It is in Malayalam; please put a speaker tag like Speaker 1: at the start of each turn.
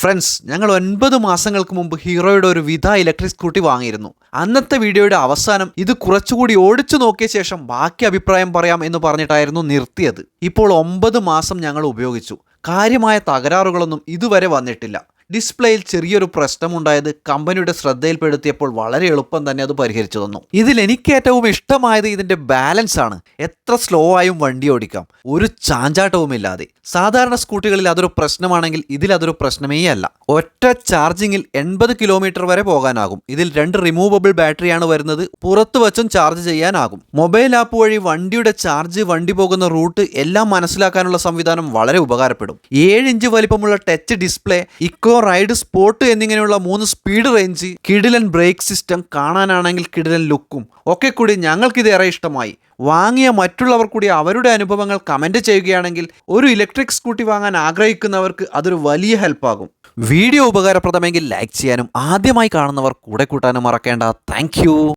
Speaker 1: ഫ്രണ്ട്സ് ഞങ്ങൾ ഒൻപത് മാസങ്ങൾക്ക് മുമ്പ് ഹീറോയുടെ ഒരു വിധ ഇലക്ട്രിക് സ്കൂട്ടി വാങ്ങിയിരുന്നു. അന്നത്തെ വീഡിയോയുടെ അവസാനം ഇത് കുറച്ചുകൂടി ഓടിച്ചു നോക്കിയ ശേഷം ബാക്കി അഭിപ്രായം പറയാം എന്ന് പറഞ്ഞിട്ടായിരുന്നു നിർത്തിയത്. ഇപ്പോൾ ഒമ്പത് മാസം ഞങ്ങൾ ഉപയോഗിച്ചു. കാര്യമായ തകരാറുകളൊന്നും ഇതുവരെ വന്നിട്ടില്ല. ഡിസ്പ്ലേയിൽ ചെറിയൊരു പ്രശ്നമുണ്ടായത് കമ്പനിയുടെ ശ്രദ്ധയിൽപ്പെടുത്തിയപ്പോൾ വളരെ എളുപ്പം തന്നെ അത് പരിഹരിച്ചു തന്നു. ഇതിൽ എനിക്ക് ഏറ്റവും ഇഷ്ടമായത് ഇതിന്റെ ബാലൻസ് ആണ്. എത്ര സ്ലോ ആയും വണ്ടി ഓടിക്കാം. ഒരു ചാഞ്ചാട്ടവും ഇല്ലാതെ സാധാരണ സ്കൂട്ടികളിൽ അതൊരു പ്രശ്നമാണെങ്കിൽ ഇതിൽ അതൊരു പ്രശ്നമേ അല്ല. ഒറ്റ ചാർജിങ്ങിൽ എൺപത് കിലോമീറ്റർ വരെ പോകാനാകും. ഇതിൽ രണ്ട് റിമൂവബിൾ ബാറ്ററിയാണ് വരുന്നത്. പുറത്തു വച്ചും ചാർജ് ചെയ്യാനാകും. മൊബൈൽ ആപ്പ് വഴി വണ്ടിയുടെ ചാർജ് വണ്ടി പോകുന്ന റൂട്ട് എല്ലാം മനസ്സിലാക്കാനുള്ള സംവിധാനം വളരെ ഉപകാരപ്പെടും. ഏഴ് ഇഞ്ച് വലിപ്പമുള്ള touch display eco ride sport എന്നിങ്ങനെയുള്ള മൂന്ന് സ്പീഡ് റേഞ്ച് കിഡിലൻ ബ്രേക്ക് സിസ്റ്റം കാണാനാണെങ്കിൽ കിഡിലൻ ലുക്കും ഒക്കെ കൂടി ഞങ്ങൾക്കിത് ഏറെ ഇഷ്ടമായി. വാങ്ങിയ മറ്റുള്ളവർ കൂടി അവരുടെ അനുഭവങ്ങൾ കമന്റ് ചെയ്യുകയാണെങ്കിൽ ഒരു ഇലക്ട്രിക് സ്കൂട്ടി വാങ്ങാൻ ആഗ്രഹിക്കുന്നവർക്ക് അതൊരു വലിയ ഹെൽപ്പാകും വീഡിയോ ഉപകാരപ്രദമെങ്കിൽ ലൈക്ക് ചെയ്യാനും ആദ്യമായി കാണുന്നവർ കൂടെ കൂട്ടാനും മറക്കേണ്ട. താങ്ക്